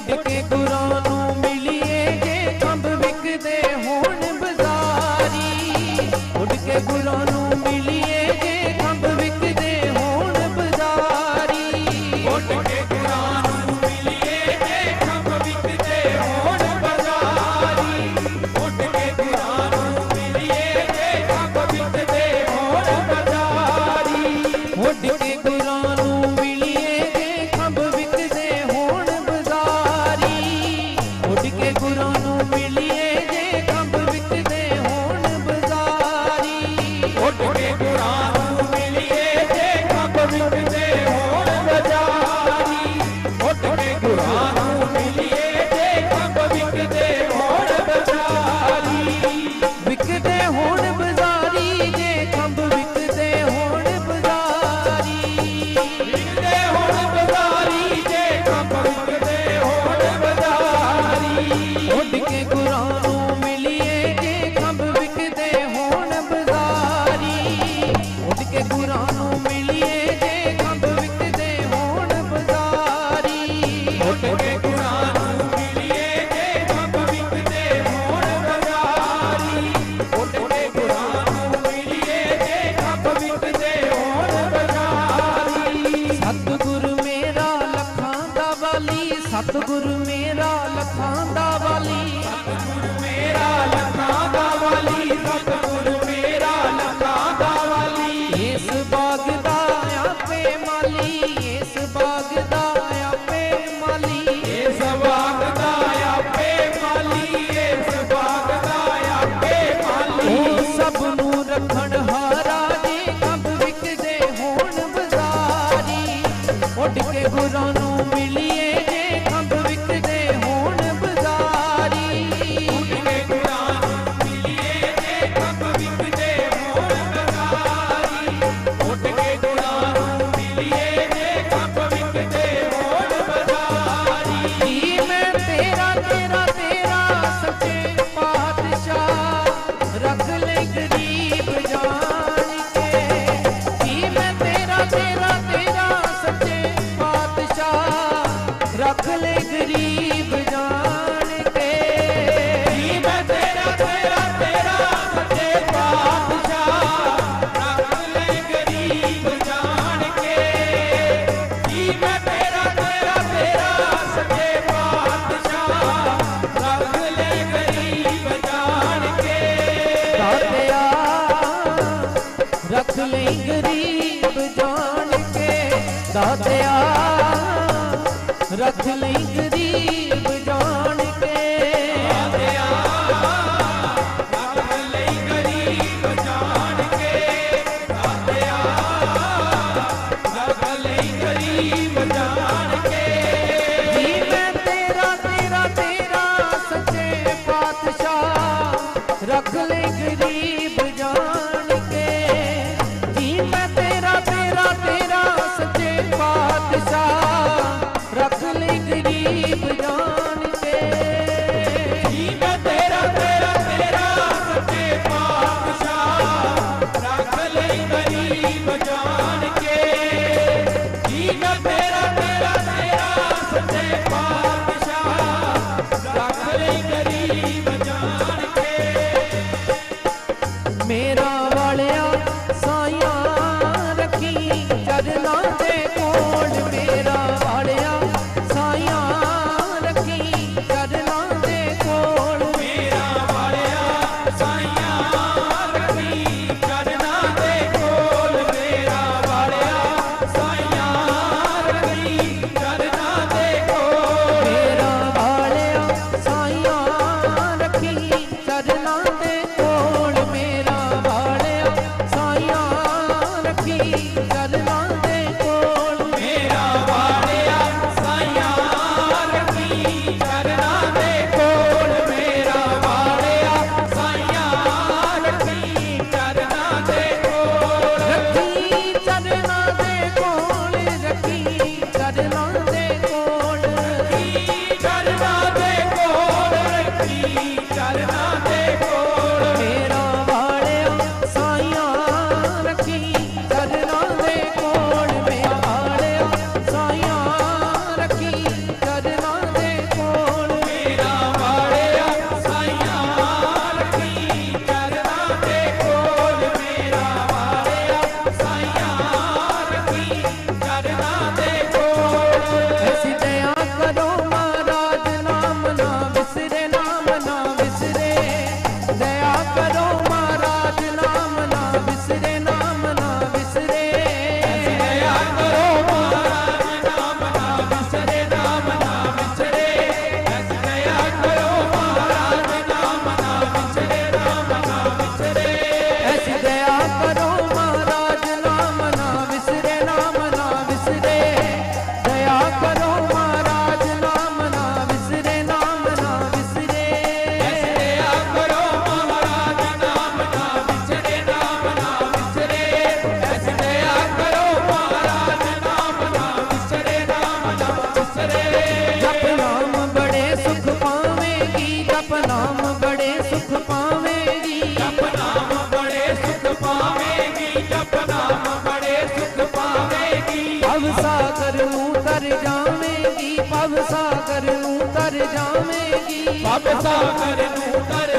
saber que é ਸਤਗੁਰ ਮੇਰਾ ਲਖਾਂ ਦਾ ਵਾਲੀ। ਗਰੀਬ ਜਾਣ ਕੇ ਦਾਤਿਆ ਰੱਖ ਲਈ ਨਾਮ ਬੜੇ ਸੁਖ ਪਾਵੇਂਗੀ ਜਪ ਨਾਮ ਬੜੇ ਸੁਖ ਪਾਵੇਂਗੀ। ਭਵ ਸਾਗਰ ਨੂੰ ਤਰ ਜਾਵੇਂਗੀ ਭਵ ਸਾਗਰ ਨੂੰ ਤਰ ਜਾਵੇਂਗੀ। ਭਵ ਸਾਗਰ ਨੂੰ ਤਰ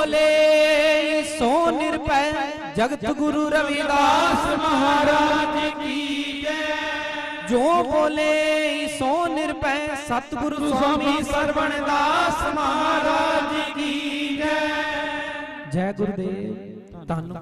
ਬੋਲੇ, ਸੋ ਨਿਰਭੈ ਜਗਤ ਗੁਰੂ ਰਵਿਦਾਸ ਮਹਾਰਾਜ ਕੀ ਜੈ। ਜੋ ਬੋਲੇ, ਸੋ ਨਿਰਭੈ ਸਤਿਗੁਰੂ ਸਵਾਮੀ ਸਰਵਣ ਦਾਸ ਮਹਾਰਾਜ ਕੀ ਜੈ। ਜੈ ਗੁਰਦੇਵ ਧੰਨ